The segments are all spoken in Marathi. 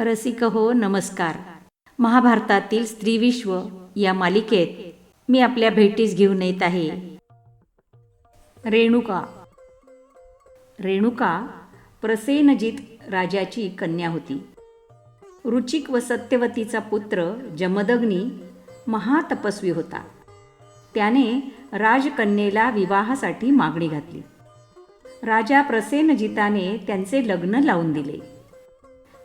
रसिक हो नमस्कार. महाभारतातील स्त्रीविश्व या मालिकेत मी आपल्या भेटीस घेऊन येत आहे. रेणुका. रेणुका प्रसेनजित राजाची कन्या होती. रुचिक व सत्यवतीचा पुत्र जमदग्नी महातपस्वी होता. त्याने राजकन्येला विवाहासाठी मागणी घातली. राजा प्रसेनजिताने त्यांचे लग्न लावून दिले.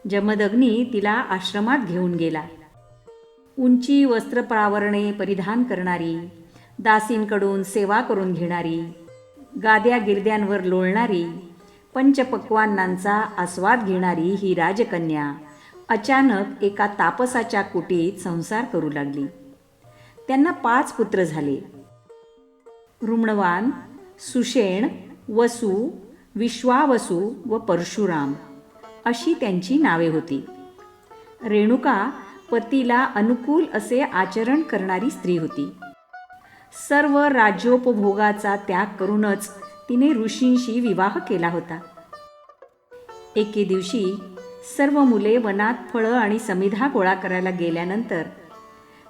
जमदग्नी तिला आश्रमात घेऊन गेला. उंची वस्त्रप्रावरणे परिधान करणारी दासींकडून सेवा करून घेणारी गाद्या गिरद्यांवर लोळणारी पंचपक्वान्नांचा आस्वाद घेणारी ही राजकन्या अचानक एका तापसाच्या कुटीत संसार करू लागली. त्यांना पाच पुत्र झाले. रुमणवान सुषेण वसु विश्वावसु व परशुराम. अशी त्यांची नावे होती. रेणुका पतीला अनुकूल असे आचरण करणारी स्त्री होती. सर्व राज्योपभोगाचा त्याग करूनच तिने ऋषींशी विवाह केला होता. एके दिवशी सर्व मुले वनात फळं आणि समिधा गोळा करायला गेल्यानंतर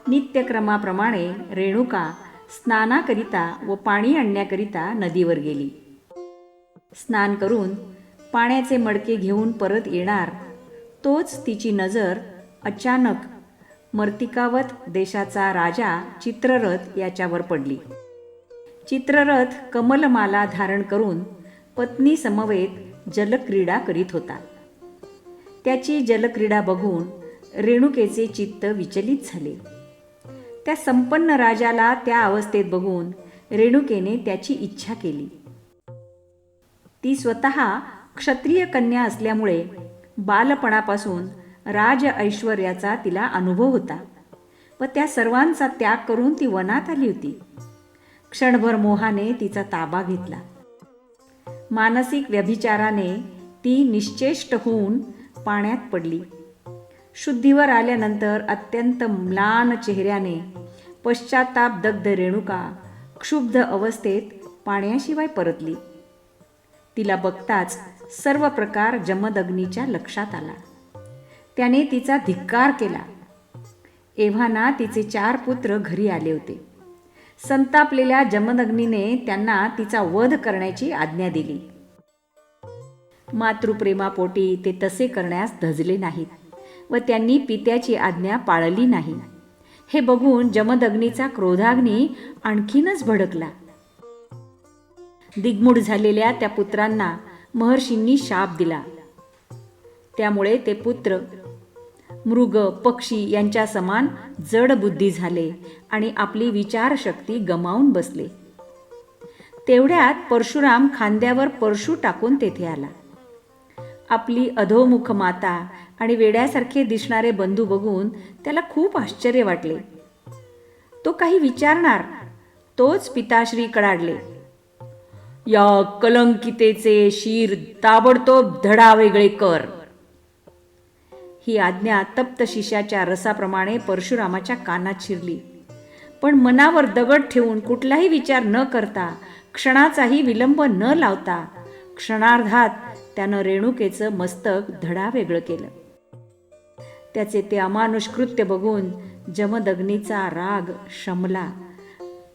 नित्यक्रमाप्रमाणे रेणुका स्नानाकरिता व पाणी आणण्याकरिता नदीवर गेली. स्नान करून पाण्याचे मडके घेऊन परत येणार तोच तिची नजर अचानक मर्तिकावत देशाचा राजा चित्ररथ याच्यावर पडली. चित्ररथ कमलमाला धारण करून पत्नी समवेत जलक्रीडा करीत होता. त्याची जलक्रीडा बघून रेणुकेचे चित्त विचलित झाले. त्या संपन्न राजाला त्या अवस्थेत बघून रेणुकेने त्याची इच्छा केली. ती स्वतः क्षत्रिय कन्या असल्यामुळे बालपणापासून राज ऐश्वर्याचा तिला अनुभव होता. व त्या सर्वांचा त्याग करून ती वनात आली होती. क्षणभर मोहाने तिचा ताबा घेतला. मानसिक व्यभिचाराने ती निश्चेष्ट होऊन पाण्यात पडली. शुद्धीवर आल्यानंतर अत्यंत म्लान चेहऱ्याने पश्चाताप दग्ध रेणुका क्षुब्ध अवस्थेत पाण्याशिवाय परतली. तिला बघताच सर्व प्रकार जमदग्नीच्या लक्षात आला. त्याने तिचा धिक्कार केला. एव्हाना तिचे चार पुत्र घरी आले होते. संतापलेल्या जमदग्नीने त्यांना तिचा वध करण्याची आज्ञा दिली. मातृप्रेमापोटी ते तसे करण्यास धजले नाहीत व त्यांनी पित्याची आज्ञा पाळली नाही. हे बघून जमदग्नीचा क्रोधाग्नी आणखीनच भडकला. दिग्मूढ झालेल्या त्या पुत्रांना महर्षींनी शाप दिला. त्यामुळे ते पुत्र मृग पक्षी यांच्या समान जड बुद्धी झाले आणि आपली विचारशक्ती गमावून बसले. तेवढ्यात परशुराम खांद्यावर परशु टाकून तेथे आला. आपली अधोमुख माता आणि वेड्यासारखे दिसणारे बंधू बघून त्याला खूप आश्चर्य वाटले. तो काही विचारणार तोच पिताश्री कडाडले. या कलंकितेचे शीर ताबडतोब धडा वेगळे कर. ही आज्ञा तप्त शिशाच्या रसाप्रमाणे परशुरामाच्या कानात शिरली. पण मनावर दगड ठेवून कुठलाही विचार न करता क्षणाचाही विलंब न लावता क्षणार्धात त्यानं रेणुकेचं मस्तक धडा वेगळं केलं. त्याचे ते अमानुष कृत्य बघून जमदग्नीचा राग शमला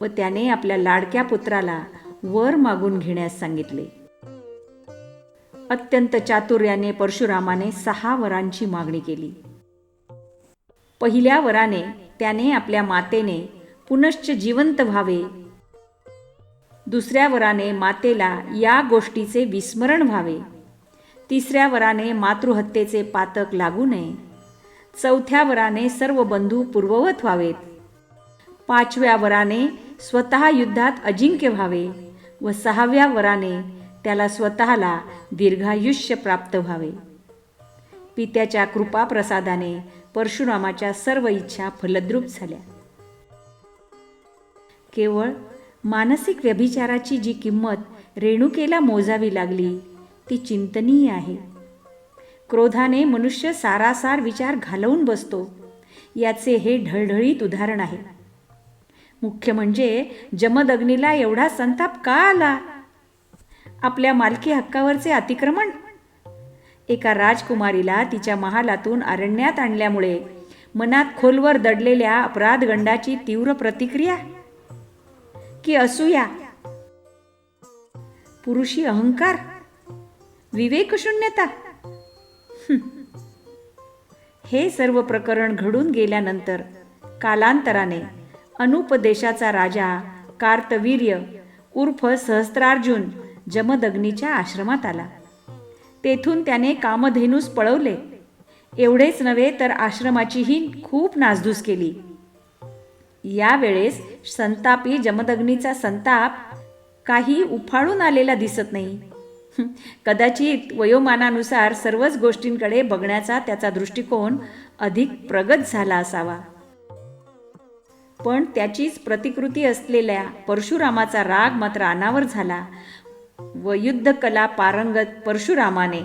व त्याने आपल्या लाडक्या पुत्राला वर मागून घेण्यास सांगितले. अत्यंत चातुर्याने परशुरामाने सहा वरांची मागणी केली. पहिल्या वराने त्याने आपल्या मातेने पुनश्च जिवंत व्हावे. दुसऱ्या वराने मातेला या गोष्टीचे विस्मरण व्हावे. तिसऱ्या वराने मातृहत्येचे पातक लागू नये. चौथ्या वराने सर्व बंधू पूर्ववत व्हावेत. पाचव्या वराने स्वतः युद्धात अजिंक्य व्हावे. व सहाव्या वराने त्याला स्वतःला दीर्घायुष्य प्राप्त व्हावे. पित्याच्या कृपाप्रसादाने परशुरामाच्या सर्व इच्छा फलद्रूप झाल्या. केवळ मानसिक व्यभिचाराची जी किंमत रेणुकेला मोजावी लागली ती चिंतनीय आहे. क्रोधाने मनुष्य सारासार विचार घालवून बसतो याचे हे ढळढळीत उदाहरण आहे. मुख्य म्हणजे जमदग्नीला एवढा संताप का आला? आपल्या मालकी हक्कावरचे अतिक्रमण? एका राजकुमारीला तिच्या महालातून अरण्यात आणल्यामुळे मनात खोलवर दडलेल्या अपराधगंडाची तीव्र प्रतिक्रिया? की असूया? पुरुषी अहंकार? विवेकशून्यता हे सर्व प्रकरण घडून गेल्यानंतर कालांतराने अनुपदेशाचा राजा कार्तवीर्य उर्फ सहस्त्रार्जुन जमदग्नीच्या आश्रमात आला. तेथून त्याने कामधेनूस पळवले. एवढेच नव्हे तर आश्रमाचीही खूप नासधूस केली. यावेळेस संतापी जमदग्नीचा संताप काही उफाळून आलेला दिसत नाही. कदाचित वयोमानानुसार सर्वच गोष्टींकडे बघण्याचा त्याचा दृष्टिकोन अधिक प्रगत झाला असावा. पण त्याचीच प्रतिकृती असलेल्या परशुरामाचा राग मात्र अनावर झाला व युद्धकला पारंगत परशुरामाने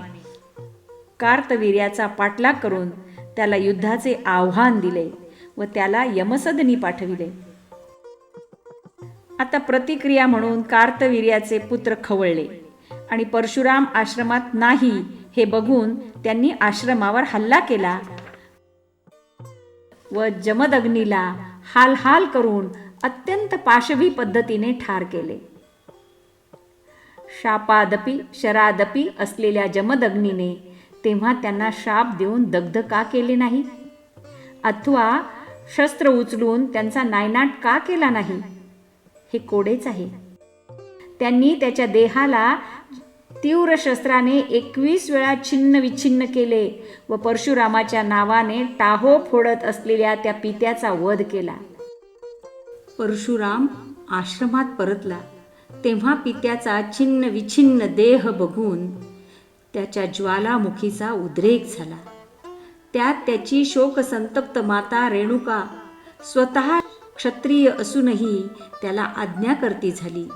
कार्तवीर्याचा पाठलाग करून त्याला युद्धाचे आव्हान दिले व त्याला यमसदनी पाठविले. आता प्रतिक्रिया म्हणून कार्तवीर्याचे पुत्र खवळले आणि परशुराम आश्रमात नाही हे बघून त्यांनी आश्रमावर हल्ला केला व जमदग्नीला हाल हाल करून अत्यंत पाशवी पद्धतीने ठार केले. शापादपी शरादपी असलेल्या जमदग्नीने तेव्हा त्यांना शाप देऊन दग्ध का केले नाही. अथवा शस्त्र उचलून त्यांचा नायनाट का केला नाही? हे कोडेच आहे. त्यांनी त्याच्या देहाला तीव्र शस्त्राने एकवीस वेळा छिन्न विछिन्न केले व परशुरामाच्या नावाने टाहो फोडत असलेल्या त्या पित्याचा वध केला. परशुराम आश्रमात परतला. तेव्हा पित्याचा छिन्न विछिन्न देह बघून त्याच्या ज्वालामुखीचा उद्रेक झाला. त्यात त्याची शोकसंतप्त माता रेणुका स्वतः क्षत्रिय असूनही त्याला आज्ञाकर्ती झाली.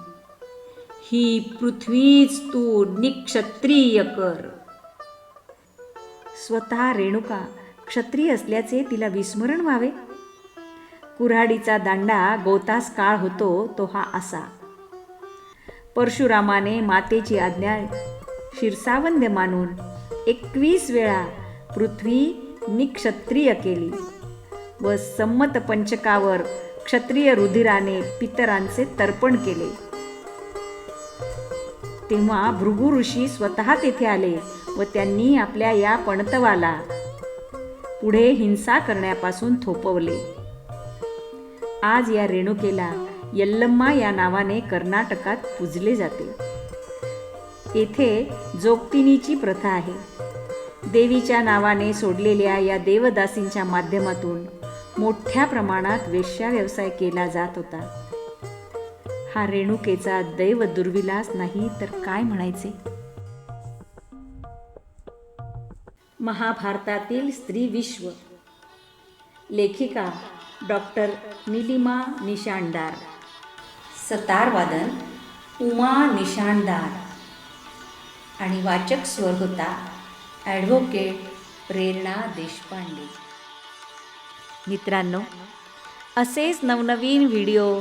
ही पृथ्वीच तू निक्षत्रिय कर. स्वतः रेणुका क्षत्रिय असल्याचे तिला विस्मरण व्हावे. कुऱ्हाडीचा दांडा गोतास काळ होतो तो हा असा. परशुरामाने मातेची आज्ञा शिरसावंद्य मानून एकवीस वेळा पृथ्वी निक्षत्रिय केली व संमत पंचकावर क्षत्रिय रुधिराने पितरांचे तर्पण केले. तेव्हा भृगु ऋषी स्वतः तेथे आले व त्यांनी आपल्या या पणतवाला पुढे हिंसा करण्यापासून थोपवले. आज या रेणुकेला यल्लम्मा या नावाने कर्नाटकात पूजले जाते. येथे जोगतिनीची प्रथा आहे. देवीच्या नावाने सोडलेल्या या देवदासींच्या माध्यमातून मोठ्या प्रमाणात वेश्या व्यवसाय केला जात होता. हा रेणुकेचा दैव दुर्विलास नाही तर काय म्हणायचे? महाभारतातील स्त्री विश्व. लेखिका डॉक्टर निलिमा निशाणदार. सतारवादन उमा निशाणदार. आणि वाचक स्वर होता ॲडव्होकेट प्रेरणा देशपांडे. मित्रांनो असेच नवनवीन व्हिडिओ